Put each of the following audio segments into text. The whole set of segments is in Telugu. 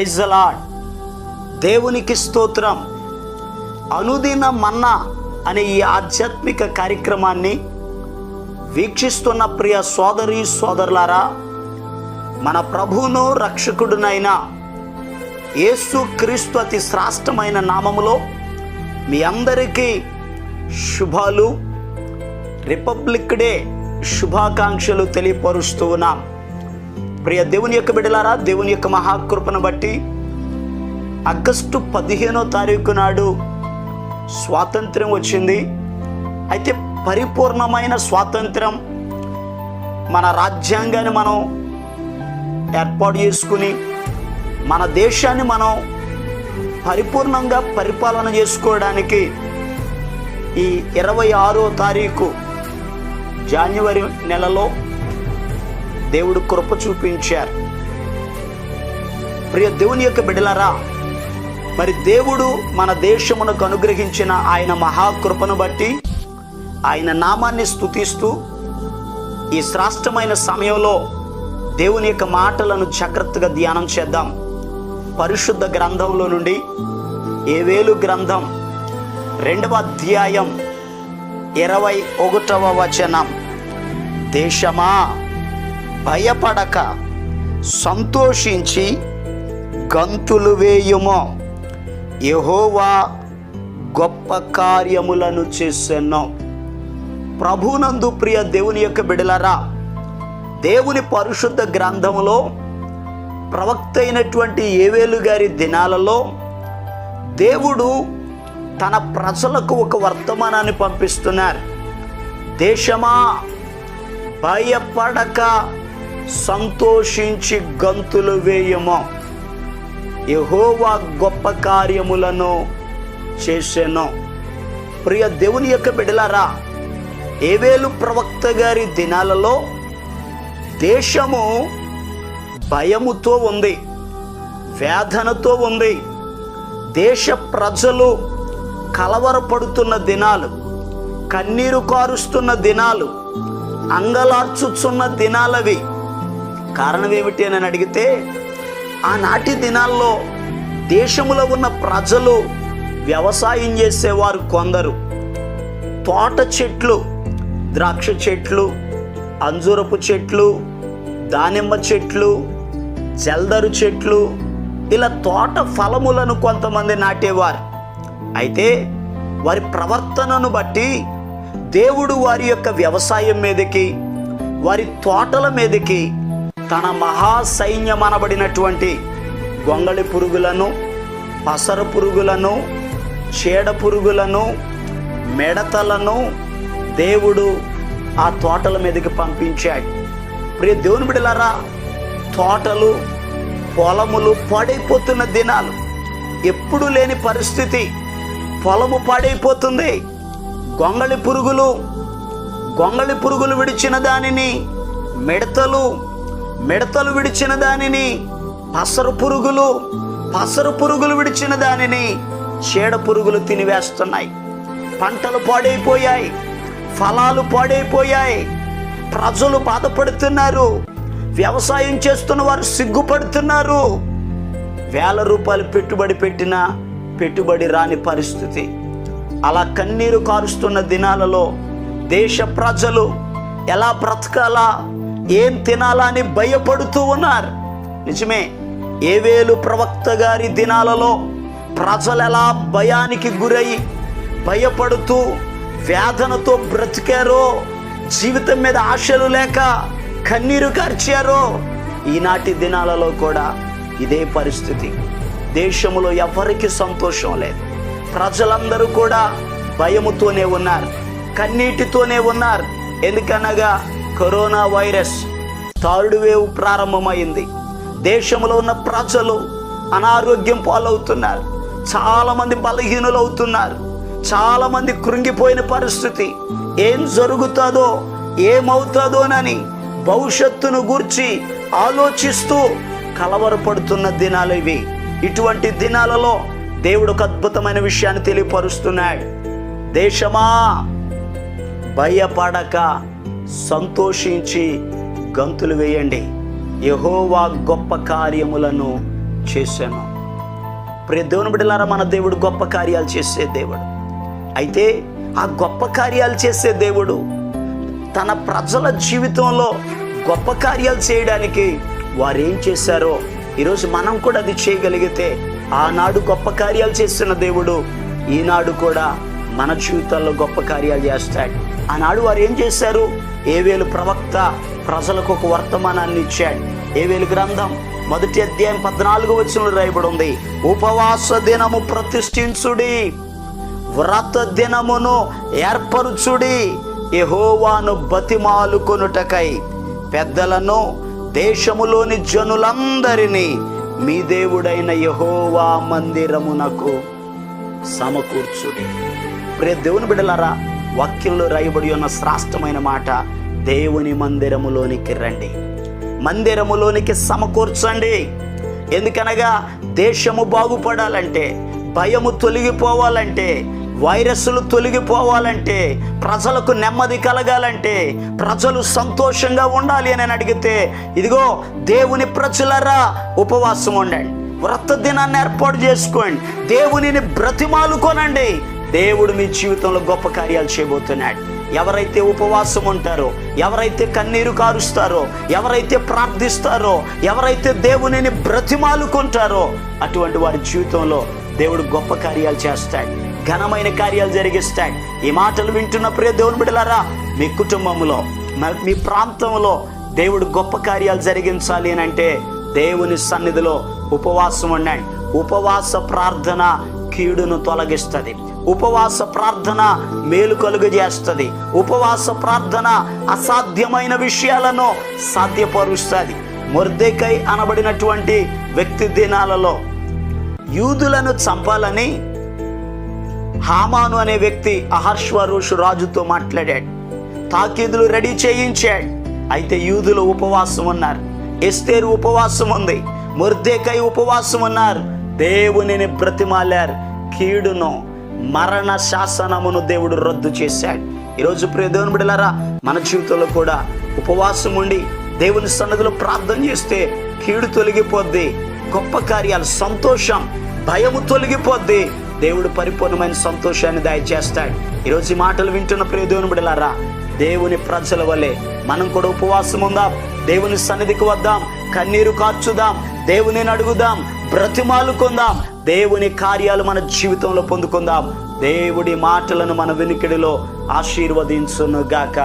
ప్రైజ్ లాడ్ దేవునికి స్తోత్రం. అనుదిన మన్నా అనే ఈ ఆధ్యాత్మిక కార్యక్రమాన్ని వీక్షిస్తున్న ప్రియ సోదరి సోదరులారా మన ప్రభువును రక్షకుడునైన యేసు క్రీస్తు అతి శ్రాష్టమైన నామములో మీ అందరికీ శుభాలు. రిపబ్లిక్ డే శుభాకాంక్షలు తెలియపరుస్తూ ఉన్నాం. ప్రియ దేవుని యొక్క బిడలారా దేవుని యొక్క మహాకృపను బట్టి ఆగస్టు పదిహేనో తారీఖు నాడు స్వాతంత్రం వచ్చింది. అయితే పరిపూర్ణమైన స్వాతంత్రం మన రాజ్యాంగాన్ని మనం ఏర్పాటు చేసుకుని మన దేశాన్ని మనం పరిపూర్ణంగా పరిపాలన చేసుకోవడానికి ఈ ఇరవై ఆరో తారీఖు జాన్యువరి నెలలో దేవుడు కృప చూపించారు. ప్రియ దేవుని యొక్క బిడలరా మరి దేవుడు మన దేశమునకు అనుగ్రహించిన ఆయన మహాకృపను బట్టి ఆయన నామాన్ని స్తుతిస్తూ ఈ శ్రాష్టమైన సమయంలో దేవుని యొక్క మాటలను జాగ్రత్తగా ధ్యానం చేద్దాం. పరిశుద్ధ గ్రంథంలో నుండి ఏవేలు గ్రంథం రెండవ అధ్యాయం ఇరవై ఒకటవ వచనం. దేశమా? భయపడక సంతోషించి గంతులు వేయుమో. యహోవా గొప్ప కార్యములను చేసెన్నో ప్రభునందు ప్రియ దేవుని యొక్క బిడలరా దేవుని పరిశుద్ధ గ్రంథములో ప్రవక్త అయినటువంటి ఏవేలు గారి దినాలలో దేవుడు తన ప్రజలకు ఒక వర్తమానాన్ని పంపిస్తున్నారు. దేశమా భయపడక సంతోషించి గంతులు వేయము. యహోవా గొప్ప కార్యములను చేసెను. ప్రియ దేవుని యొక్క బిడలారా ఏవేలు ప్రవక్త గారి దినాలలో దేశము భయముతో ఉంది వేదనతో ఉంది. దేశ ప్రజలు కలవరపడుతున్న దినాలు కన్నీరు కారుస్తున్న దినాలు అంగలార్చుచున్న దినాలవి. కారణం ఏమిటి అని అడిగితే ఆనాటి దినాల్లో దేశంలో ఉన్న ప్రజలు వ్యవసాయం చేసేవారు కొందరు. తోట చెట్లు ద్రాక్ష చెట్లు అంజూరపు చెట్లు దానిమ్మ చెట్లు జల్దరు చెట్లు ఇలా తోట ఫలములను కొంతమంది నాటేవారు. అయితే వారి ప్రవర్తనను బట్టి దేవుడు వారి యొక్క వ్యవసాయం మీదకి వారి తోటల మీదకి తన మహాసైన్యం అనబడినటువంటి గొంగళి పురుగులను పసర పురుగులను చీడ పురుగులను మిడతలను దేవుడు ఆ తోటల మీదకి పంపించాడు. ప్రియ దేవుని బిడలరా తోటలు పొలములు పాడైపోతున్న దినాలు. ఎప్పుడు లేని పరిస్థితి. పొలము పాడైపోతుంది. గొంగళి పురుగులు గొంగళి పురుగులు విడిచిన దానిని మిడతలు మిడతలు విడిచిన దానిని పసరు పురుగులు పసరు పురుగులు విడిచిన దానిని చీడ పురుగులు తినివేస్తున్నాయి. పంటలు పాడైపోయాయి ఫలాలు పాడైపోయాయి ప్రజలు బాధపడుతున్నారు వ్యవసాయం చేస్తున్న వారు సిగ్గుపడుతున్నారు. వేల రూపాయలు పెట్టుబడి పెట్టినా పెట్టుబడి రాని పరిస్థితి. అలా కన్నీరు కారుస్తున్న దినాలలో దేశ ప్రజలు ఎలా బ్రతకాలా? ఏం తినాలని భయపడుతూ ఉన్నారు? నిజమే ఏవేలు ప్రవక్త గారి దినాలలో ప్రజలు ఎలా భయానికి గురై భయపడుతూ వేదనతో బ్రతికారో జీవితం మీద ఆశలు లేక కన్నీరు కార్చారో ఈనాటి దినాలలో కూడా ఇదే పరిస్థితి. దేశంలో ఎవరికి సంతోషం లేదు. ప్రజలందరూ కూడా భయముతోనే ఉన్నారు కన్నీటితోనే ఉన్నారు. ఎందుకనగా కరోనా వైరస్ థర్డ్ వేవ్ ప్రారంభమైంది. దేశంలో ఉన్న ప్రజలు అనారోగ్యం పాలవుతున్నారు. చాలామంది బలహీనులు అవుతున్నారు చాలామంది కృంగిపోయిన పరిస్థితి. ఏం జరుగుతుందో ఏమవుతుందోనని భవిష్యత్తును గూర్చి ఆలోచిస్తూ కలవరపడుతున్న దినాలు ఇవి. ఇటువంటి దినాలలో దేవుడు ఒక అద్భుతమైన విషయాన్ని తెలియపరుస్తున్నాడు. దేశమా భయపడక. సంతోషించి గంతులు వేయండి. యహోవా గొప్ప కార్యములను చేశాను. ప్రియ దేవుని బిడ్డలారా మన దేవుడు గొప్ప కార్యాలు చేసే దేవుడు. అయితే ఆ గొప్ప కార్యాలు చేసే దేవుడు తన ప్రజల జీవితంలో గొప్ప కార్యాలు చేయడానికి వారు ఏం చేశారో ఈరోజు మనం కూడా అది చేయగలిగితే ఆనాడు గొప్ప కార్యాలు చేస్తున్న దేవుడు ఈనాడు కూడా మన జీవితాల్లో గొప్ప కార్యాలు చేస్తాడు. ఆనాడు వారు ఏం చేశారు? ఏవేలు ప్రవక్త ప్రజలకు ఒక వర్తమానాన్ని ఇచ్చాడు. ఏవేలు గ్రంథం మొదటి అధ్యాయం పద్నాలుగు వచనంలో రాయబడి ఉంది. ఉపవాస దినము ప్రతిష్ఠించుడి వ్రత దినమును ఏర్పరుచుడి యహోవాను బతిమాలుకొనుటకై పెద్దలను దేశములోని జనులందరినీ మీ దేవుడైన యహోవా మందిరమునకు సమకూర్చుడి. ప్రే దేవుని బిడలారా వాక్యంలో రాయబడి ఉన్న శ్రాష్టమైన మాట దేవుని మందిరములోనికి రండి. మందిరములోనికి సమకూర్చండి. ఎందుకనగా దేశము బాగుపడాలంటే భయము తొలగిపోవాలంటే వైరస్లు తొలగిపోవాలంటే ప్రజలకు నెమ్మది కలగాలంటే ప్రజలు సంతోషంగా ఉండాలి అని అడిగితే ఇదిగో దేవుని ప్రజలరా ఉపవాసం ఉండండి. వ్రత దినాన్ని ఏర్పాటు చేసుకోండి. దేవునిని బ్రతిమాలుకోనండి. దేవుడు మీ జీవితంలో గొప్ప కార్యాలు చేయబోతున్నాడు. ఎవరైతే ఉపవాసం ఉంటారో ఎవరైతే కన్నీరు కారుస్తారో ఎవరైతే ప్రార్థిస్తారో ఎవరైతే దేవునిని బ్రతిమాలుకుంటారో అటువంటి వారి జీవితంలో దేవుడు గొప్ప కార్యాలు చేస్తాడు. ఘనమైన కార్యాలు జరిగిస్తాడు. ఈ మాటలు వింటున్న ప్రియ దేవుని బిడలారా మీ కుటుంబంలో మీ ప్రాంతంలో దేవుడు గొప్ప కార్యాలు జరిగించాలి అని అంటే దేవుని సన్నిధిలో ఉపవాసం ఉండండి. ఉపవాస ప్రార్థన కీడును తొలగిస్తుంది. ఉపవాస ప్రార్థన మేలు కలుగజేస్తుంది. ఉపవాస ప్రార్థన అసాధ్యమైన విషయాలను సాధ్యపరుస్తుంది. మొర్దెకై అనబడినటువంటి వ్యక్తి దినాలలో యూదులను చంపాలని హామాను అనే వ్యక్తి అహర్ష్వరుషు రాజుతో మాట్లాడాడు. తాకీదులు రెడీ చేయించాడు. అయితే యూదులు ఉపవాసం ఉన్నారు. ఎస్తేరు ఉపవాసం ఉంది. ముర్దేకై ఉపవాసం ఉన్నారు. దేవునిని బ్రతిమాలారు. కీడును మరణ శాసనమును దేవుడు రద్దు చేశాడు. ఈరోజు ప్రియదేవుని బిడలారా మన జీవితంలో కూడా ఉపవాసం ఉండి దేవుని సన్నదిలో ప్రార్థన చేస్తే కీడు తొలగిపోద్ది గొప్ప కార్యాలు సంతోషం భయము తొలగిపోద్ది దేవుడు పరిపూర్ణమైన సంతోషాన్ని దయచేస్తాడు. ఈరోజు ఈ మాటలు వింటున్న ప్రియదేవుని బిడలారా దేవుని ప్రజల వల్లే మనం కూడా ఉపవాసం ఉందాం దేవుని సన్నిధికి వద్దాం కన్నీరు కార్చుదాం దేవుని అడుగుదాం బ్రతిమాలుకుందాం. దేవుని కార్యాలు మన జీవితంలో పొందుకుందాం. దేవుడి మాటలను మన వెనుకడిలో ఆశీర్వదించును గాక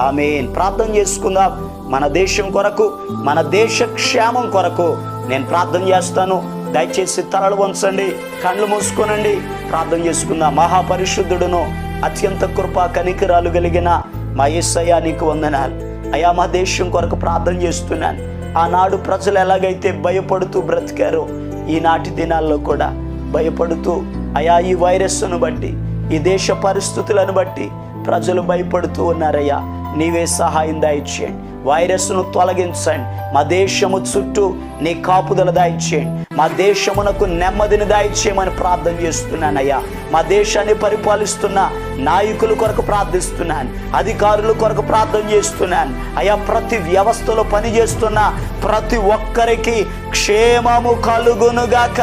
ఆమెన్. ప్రార్థన చేసుకుందాం. మన దేశం కొరకు మన దేశ క్షేమం కొరకు నేను ప్రార్థన చేస్తాను. దయచేసి తలలు వంచండి కళ్ళు మూసుకోనండి. ప్రార్థన చేసుకుందాం. మహాపరిశుద్ధుడును అత్యంత కృపా కనికరాలు కలిగిన మా ఏసయ్యా నీకు వందనాలు. అయా మా దేశం కొరకు ప్రార్థన చేస్తున్నాను. ఆనాడు ప్రజలు ఎలాగైతే భయపడుతూ బ్రతికారో ఈనాటి దినాల్లో కూడా భయపడుతూ అయా ఈ వైరస్ను బట్టి ఈ దేశ పరిస్థితులను బట్టి ప్రజలు భయపడుతూ ఉన్నారయ్యా. నీవే సహాయం దయచేయండి. వైరస్ను తొలగించండి. మా దేశము చుట్టూ నీ కాపుదల దాయిచ్చేయండి మా దేశమునకు నెమ్మదిని దాయిచ్చేయమని ప్రార్థన చేస్తున్నానయ్యా. మా దేశాన్ని పరిపాలిస్తున్న నాయకుల కొరకు ప్రార్థిస్తున్నాను. అధికారుల కొరకు ప్రార్థన చేస్తున్నాను. అయ్యా ప్రతి వ్యవస్థలో పనిచేస్తున్న ప్రతి ఒక్కరికి క్షేమము కలుగునుగాక.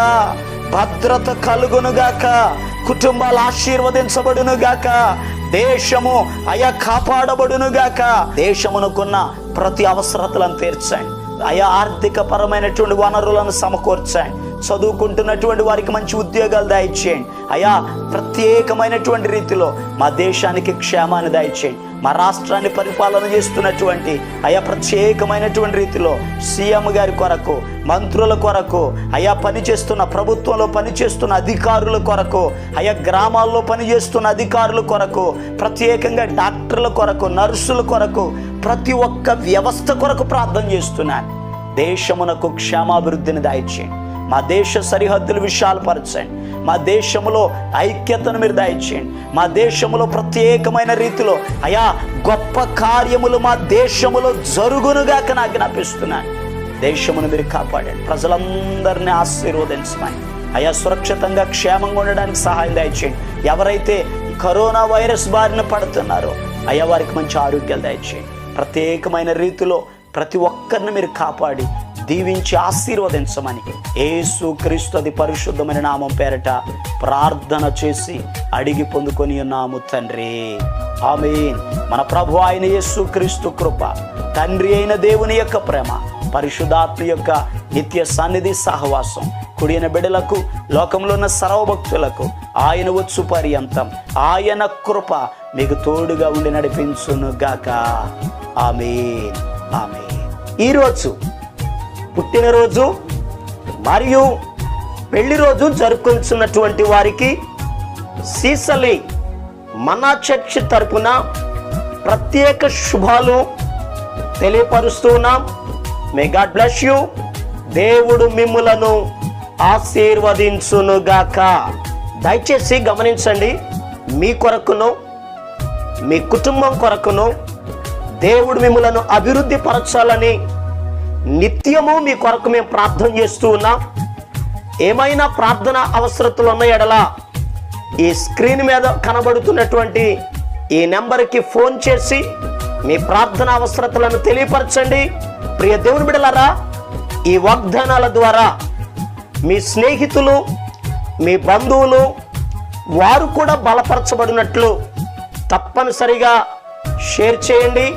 భద్రత కలుగునుగాక. కుటుంబాలు ఆశీర్వదించబడునుగాక. దేశము అయా కాపాడబడునుగాక. దేశమునకున్న ప్రతి అవసరతలను తీర్చండి అయా ఆర్థిక పరమైనటువంటి వనరులను సమకూర్చండి చదువుకుంటున్నటువంటి వారికి మంచి ఉద్యోగాలు దయచేయండి అయా ప్రత్యేకమైనటువంటి రీతిలో మా దేశానికి క్షేమాన్ని దయచేయండి మా రాష్ట్రాన్ని పరిపాలన చేస్తున్నటువంటి అయా ప్రత్యేకమైనటువంటి రీతిలో సీఎం గారి కొరకు మంత్రుల కొరకు అయా పనిచేస్తున్న ప్రభుత్వంలో పనిచేస్తున్న అధికారుల కొరకు అయా గ్రామాల్లో పనిచేస్తున్న అధికారుల కొరకు ప్రత్యేకంగా డాక్టర్ల కొరకు నర్సుల కొరకు ప్రతి ఒక్క వ్యవస్థ కొరకు ప్రార్థన చేస్తున్నాను. దేశమునకు క్షేమాభివృద్ధిని దయచేయండి మా దేశ సరిహద్దులు విశాలపరచండి మా దేశంలో ఐక్యతను మీరు దయచేయండి. మా దేశంలో ప్రత్యేకమైన రీతిలో అయా గొప్ప కార్యములు మా దేశములో జరుగునుగాక నాకు జ్ఞాపిస్తున్నాను దేశమును మీరు కాపాడండి. ప్రజలందరినీ ఆశీర్వదించమని. అయా సురక్షితంగా క్షేమంగా ఉండడానికి సహాయం దయచేయండి. ఎవరైతే కరోనా వైరస్ బారిన పడుతున్నారో అయ్యా వారికి మంచి ఆరోగ్యాలు దయచేయండి. ప్రత్యేకమైన రీతిలో ప్రతి ఒక్కరిని మీరు కాపాడి దీవించి ఆశీర్వదించమని యేసు క్రీస్తుది పరిశుద్ధమైన నామం పేరట ప్రార్థన చేసి అడిగి పొందుకొని ఉన్నాము తండ్రి. ఆమె మన ప్రభు ఆయన యేసు క్రీస్తు కృప తండ్రి అయిన దేవుని యొక్క ప్రేమ పరిశుధాత్మ యొక్క నిత్య సన్నిధి సహవాసం కుడిన బిడలకు లోకంలో ఉన్న సర్వభక్తులకు ఆయన వచ్చు పర్యంతం. ఆయన కృప మీకు తోడుగా ఉండి నడిపించును గాక ఆమె ఆమె ఈరోజు పుట్టినరోజు మరియు పెళ్ళి రోజు జరుపుకుంటున్నటువంటి వారికి సీసలి మనా చర్చ్ తరపున ప్రత్యేక శుభాలు తెలియపరుస్తున్నాం మే గాడ్ బ్లెస్ యూ దేవుడు మిమ్ములను ఆశీర్వదించునుగాక. దయచేసి గమనించండి మీ కొరకును మీ కుటుంబం కొరకును దేవుడు మిమ్మలను అభివృద్ధి పరచాలని నిత్యము మీ కొరకు మేము ప్రార్థన చేస్తూ ఉన్నాం. ఏమైనా ప్రార్థన అవసరతలు ఉన్న ఎడల ఈ స్క్రీన్ మీద కనబడుతున్నటువంటి ఈ నెంబర్కి ఫోన్ చేసి మీ ప్రార్థన అవసరతలను తెలియపరచండి. ప్రియ దేవుని బిడలారా ఈ వాగ్దానాల ద్వారా మీ స్నేహితులు మీ బంధువులు వారు కూడా బలపరచబడినట్లు తప్పనిసరిగా షేర్ చేయండి.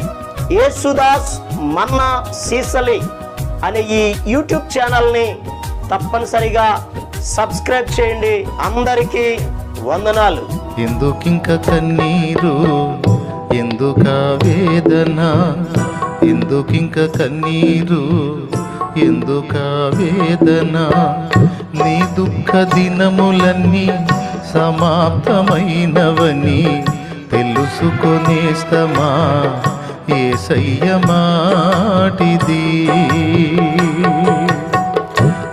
యేసుదాస్ మన్నా సీసలి. అనే ఈ యూట్యూబ్ ఛానల్ని తప్పనిసరిగా సబ్స్క్రైబ్ చేయండి. అందరికీ వందనాలు. ఎందుకింక కన్నీరు? ఎందుక వేదన? ఎందుకింక కన్నీరు? ఎందుక వేదన? నీ దుఃఖ దినములన్నీ సమాప్తమైనవని తెలుసుకొనేస్తమా? ఏసయ్య మాటిది.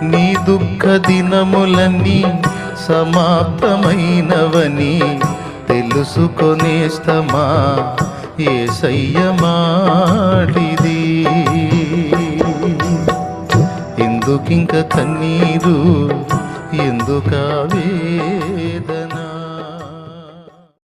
నీ దుఃఖ దినములన్నీ సమాప్తమైనవని తెలుసుకొనేస్తమా ఏసయ్య మాటిది. ఎందుకింక కన్నీరు? ఎందుక